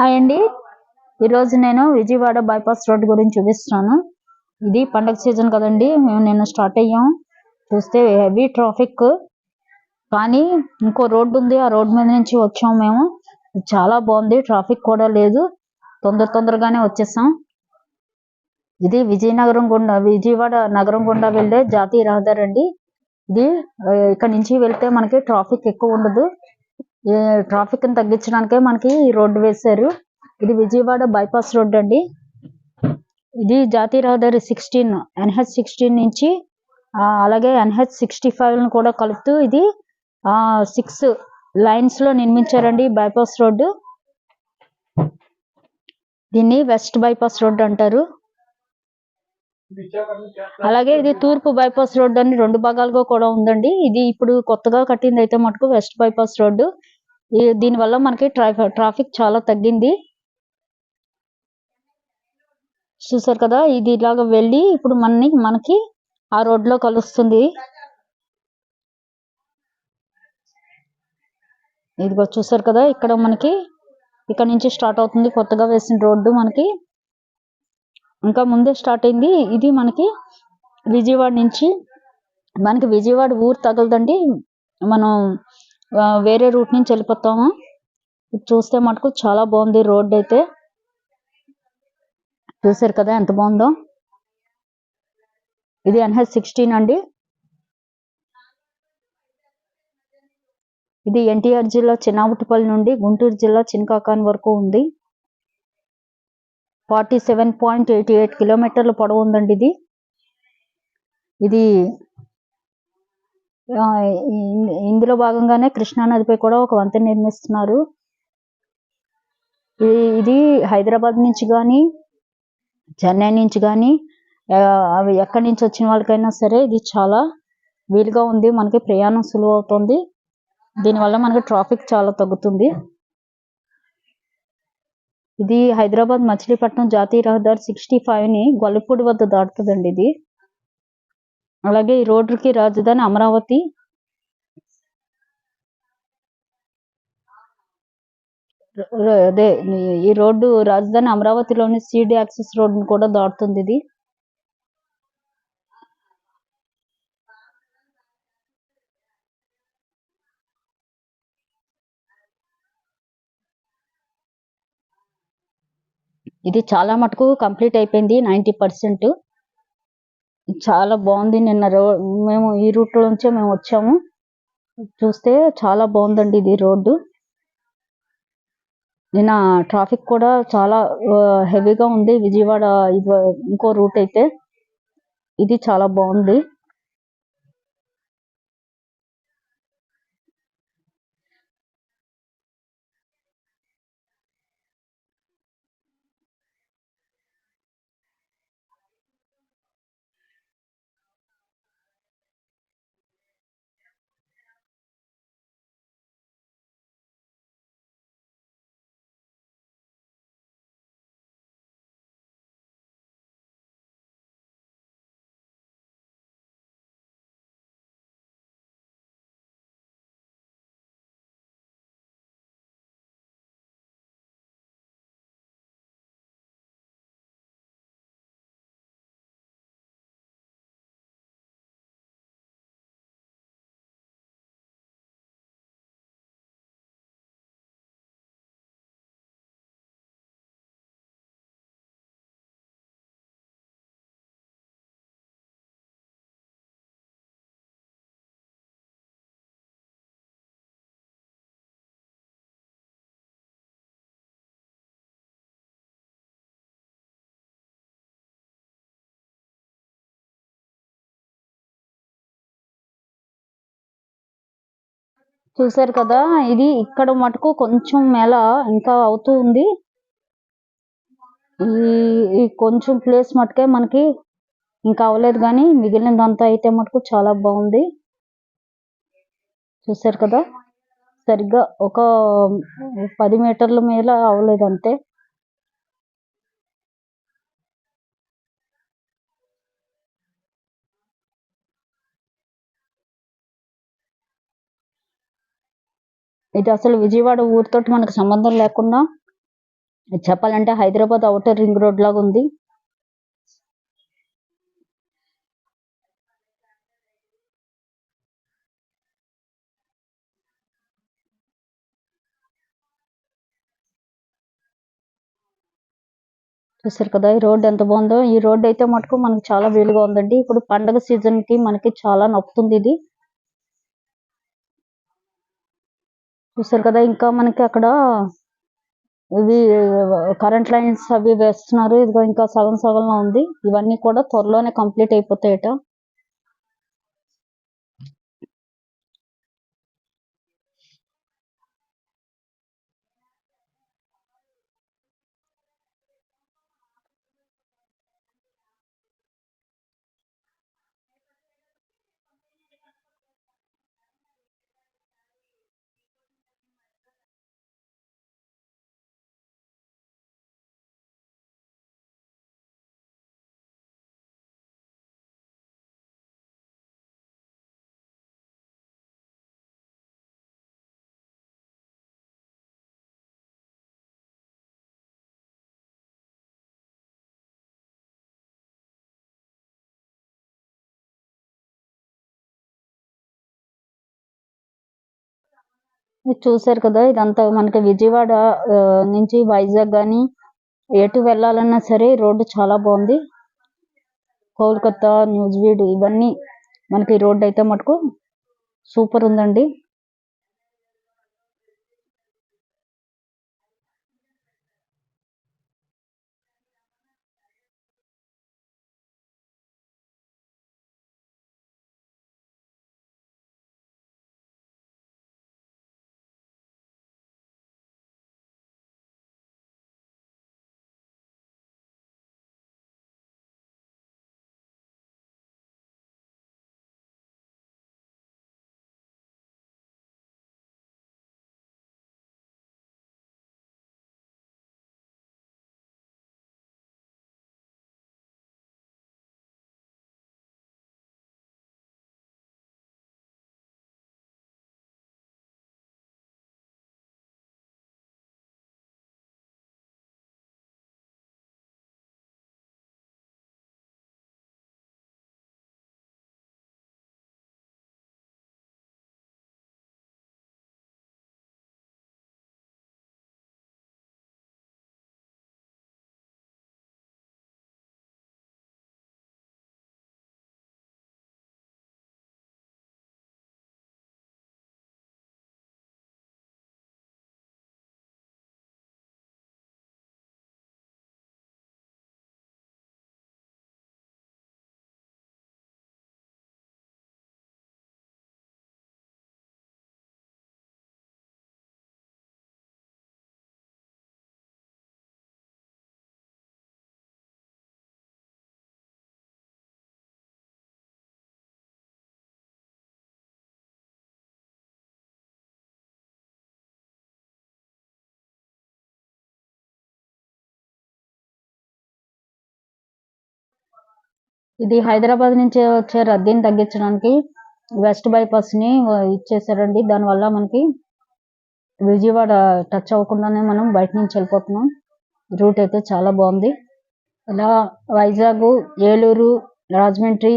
Hi అండి. ఈరోజు నేను విజయవాడ బైపాస్ రోడ్ గురించి చూపిస్తున్నాను. ఇది పండగ సీజన్ కదండి మేము నిన్న స్టార్ట్ అయ్యాం. చూస్తే హెవీ ట్రాఫిక్. కానీ ఇంకో రోడ్డు ఉంది ఆ రోడ్ మీద నుంచి వచ్చాం మేము. చాలా బాగుంది ట్రాఫిక్ కూడా లేదు. తొందర తొందరగానే వచ్చేసాం. ఇది విజయనగరం గుండా విజయవాడ నగరం గుండా వెళ్ళే జాతీయ రహదారి అండి. ఇది ఇక్కడ నుంచి వెళ్తే మనకి ట్రాఫిక్ ఎక్కువ ఉండదు. ట్రాఫిక్ని తగ్గించడానికే మనకి ఈ రోడ్డు వేశారు. ఇది విజయవాడ బైపాస్ రోడ్ అండి. ఇది జాతీయ రహదారి సిక్స్టీన్ ఎన్హెచ్ సిక్స్టీన్ నుంచి అలాగే ఎన్హెచ్ సిక్స్టీ ఫైవ్ను కూడా కలుపుతూ ఇది ఆ సిక్స్ లైన్స్లో నిర్మించారండి బైపాస్ రోడ్డు. దీన్ని వెస్ట్ బైపాస్ రోడ్ అంటారు. అలాగే ఇది తూర్పు బైపాస్ రోడ్ అని రెండు భాగాలుగా కూడా ఉందండి. ఇది ఇప్పుడు కొత్తగా కట్టింది అయితే మటుకు వెస్ట్ బైపాస్ రోడ్డు. దీనివల్ల దీని వల్ల మనకి ట్రాఫిక్ ట్రాఫిక్ చాలా తగ్గింది. చూసారు కదా ఇది ఇలాగ వెళ్ళి ఇప్పుడు మనని మనకి ఆ రోడ్లో కలుస్తుంది. ఇదిగో చూసారు కదా ఇక్కడ మనకి ఇక్కడ నుంచి స్టార్ట్ అవుతుంది కొత్తగా వేసిన రోడ్డు మనకి. ఇంకా ముందే స్టార్ట్ అయింది. ఇది మనకి విజయవాడ నుంచి మనకి విజయవాడ ఊరు తగలదండి. మనం వేరే రూట్ నుంచి వెళ్ళిపోతాము. ఇది చూస్తే మటుకు చాలా బాగుంది రోడ్ అయితే. చూసారు కదా ఎంత బాగుందో. ఇది ఎన్హెచ్ సిక్స్టీన్ అండి. ఇది ఎన్టీఆర్ జిల్లా చిన్నావుటిపల్లి నుండి గుంటూరు జిల్లా చిన్కాకాన్ వరకు ఉంది. Forty seven point eighty eight కిలోమీటర్ల పొడవు ఉందండి ఇది. ఇది ఇందులో భాగంగానే కృష్ణా నదిపై కూడా ఒక వంతెన నిర్మిస్తున్నారు. ఇది హైదరాబాద్ నుంచి కానీ చెన్నై నుంచి కానీ అవి ఎక్కడి నుంచి వచ్చిన వాళ్ళకైనా సరే ఇది చాలా వీలుగా ఉంది. మనకి ప్రయాణం సులువు అవుతుంది. దీనివల్ల మనకి ట్రాఫిక్ చాలా తగ్గుతుంది. ఇది హైదరాబాద్ మచిలీపట్నం జాతీయ రహదారి సిక్స్టీ ఫైవ్ని గొల్లపూడి వద్ద దాటుతుందండి ఇది. అలాగే ఈ రోడ్డుకి రాజధాని అమరావతి. అదే ఈ- రోడ్డు రాజధాని అమరావతిలోని సిడి యాక్సెస్ రోడ్ కూడా దాటుతుంది ఇది. ఇది చాలా మటుకు కంప్లీట్ అయిపోయింది నైంటీ పర్సెంట్. చాలా బాగుంది. నిన్న రో మేము ఈ రూట్ నుంచే మేము వచ్చాము. చూస్తే చాలా బాగుందండి ఇది రోడ్డు. నిన్న ట్రాఫిక్ కూడా చాలా హెవీగా ఉంది. విజయవాడ ఇంకో రూట్ అయితే. ఇది చాలా బాగుంది. చూసారు కదా ఇది ఇక్కడ మటుకు కొంచెం మేళ ఇంకా అవుతూ ఉంది. ఈ ఈ కొంచెం ప్లేస్ మటుకే మనకి ఇంకా అవ్వలేదు కానీ మిగిలినదంతా అయితే మటుకు చాలా బాగుంది. చూసారు కదా సరిగ్గా ఒక పది మీటర్ల మేర అవ్వలేదు అంతే ఇది అసలు విజయవాడ ఊరితోటి మనకు సంబంధం లేకుండా చెప్పాలంటే హైదరాబాద్ అవుటర్ రింగ్ రోడ్ లాగా ఉంది. చూసారు కదా ఈ రోడ్ ఎంత బాగుందో. ఈ రోడ్ అయితే మటుకు మనకి చాలా వీలుగా ఉందండి. ఇప్పుడు పండగ సీజన్కి మనకి చాలా నప్పుతుంది ఇది. చూసారు కదా ఇంకా మనకి అక్కడ ఇవి కరెంట్ లైన్స్ అవి వేస్తున్నారు. ఇదిగో ఇంకా సగం సగంలో ఉంది. ఇవన్నీ కూడా త్వరలోనే కంప్లీట్ అయిపోతాయట. చూసారు కదా ఇదంతా మనకి విజయవాడ ఆ, నుంచి వైజాగ్ గాని ఎటు వెళ్ళాలన్నా సరే రోడ్డు చాలా బాగుంది. కోల్కతా న్యూజివీడ్ ఇవన్నీ మనకి రోడ్డు అయితే మటుకు సూపర్ ఉందండి. ఇది హైదరాబాద్ నుంచి వచ్చే రద్దీని తగ్గించడానికి వెస్ట్ బైపాస్ని ఇచ్చేసారండి దానివల్ల మనకి విజయవాడ టచ్ అవ్వకుండానే మనం బయట నుంచి వెళ్ళిపోతున్నాం. రూట్ అయితే చాలా బాగుంది. ఇలా వైజాగ్ ఏలూరు రాజమండ్రి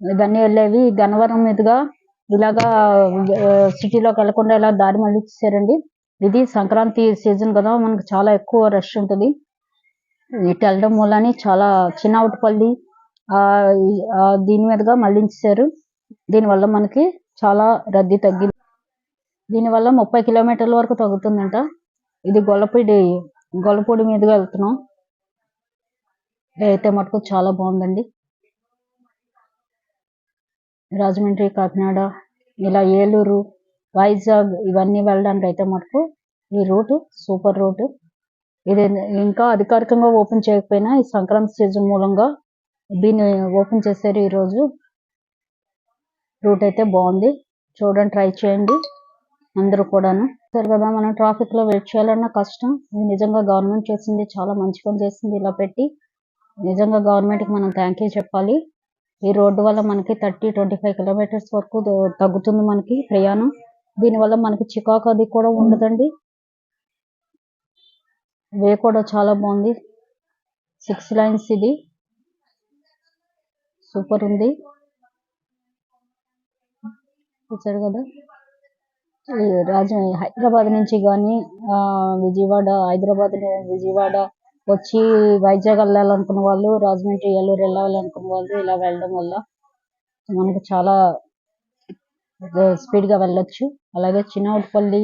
ఇవన్నీ వెళ్ళేవి గన్నవరం మీదుగా ఇలాగా సిటీలోకి వెళ్ళకుండా ఇలా దారి మళ్ళీ ఇది సంక్రాంతి సీజన్ కదా మనకు చాలా ఎక్కువ రష్ ఉంటుంది. ఇటు వెళ్ళడం వల్ల చాలా చిన్నవుటపల్లి దీని మీదుగా మళ్ళించారు దీనివల్ల మనకి చాలా రద్దీ తగ్గింది దీనివల్ల ముప్పై కిలోమీటర్ల వరకు తగ్గుతుందంట. ఇది గొల్లపూడి గొల్లపూడి మీదుగా వెళ్తున్నాం. అయితే మటుకు చాలా బాగుందండి. రాజమండ్రి కాకినాడ ఇలా ఏలూరు వైజాగ్ ఇవన్నీ వెళ్ళడానికి అయితే మటుకు ఈ రూట్ సూపర్ రూట్. ఇది ఇంకా అధికారికంగా ఓపెన్ చేయకపోయినా ఈ సంక్రాంతి సీజన్ మూలంగా దీన్ని ఓపెన్ చేశారు ఈ రోజు రూట్ అయితే బాగుంది. చూడండి ట్రై చేయండి అందరూ కూడాను. సరే కదా మనం ట్రాఫిక్లో వెయిట్ చేయాలన్నా కష్టం. ఇది నిజంగా గవర్నమెంట్ చేసింది చాలా మంచి పని చేసింది ఇలా పెట్టి. నిజంగా గవర్నమెంట్కి మనం థ్యాంక్ యూ చెప్పాలి. ఈ రోడ్డు వల్ల మనకి థర్టీ ట్వంటీ ఫైవ్ కిలోమీటర్స్ వరకు తగ్గుతుంది మనకి ప్రయాణం. దీనివల్ల మనకి చికాకు అది కూడా ఉండదండి. వే కూడా చాలా బాగుంది. సిక్స్ లైన్స్ ఇది. సూపర్ ఉంది. చూసారు కదా? ఈ రాజ హైదరాబాద్ నుంచి కానీ విజయవాడ హైదరాబాద్ విజయవాడ వచ్చి వైజాగ్ వెళ్ళాలనుకున్న వాళ్ళు రాజమండ్రి ఏలూరు వెళ్ళాలనుకున్న వాళ్ళు ఇలా వెళ్ళడం వల్ల మనకు చాలా స్పీడ్గా వెళ్ళొచ్చు. అలాగే చిన్నపల్లి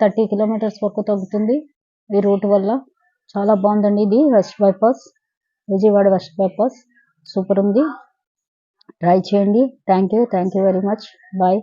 థర్టీ కిలోమీటర్స్ వరకు తగ్గుతుంది ఈ రూట్ వల్ల. చాలా బాగుందండి ఇది west bypass Vijayawada west bypass. Super ఉంది. ట్రై చేయండి. Thank you thank you very much bye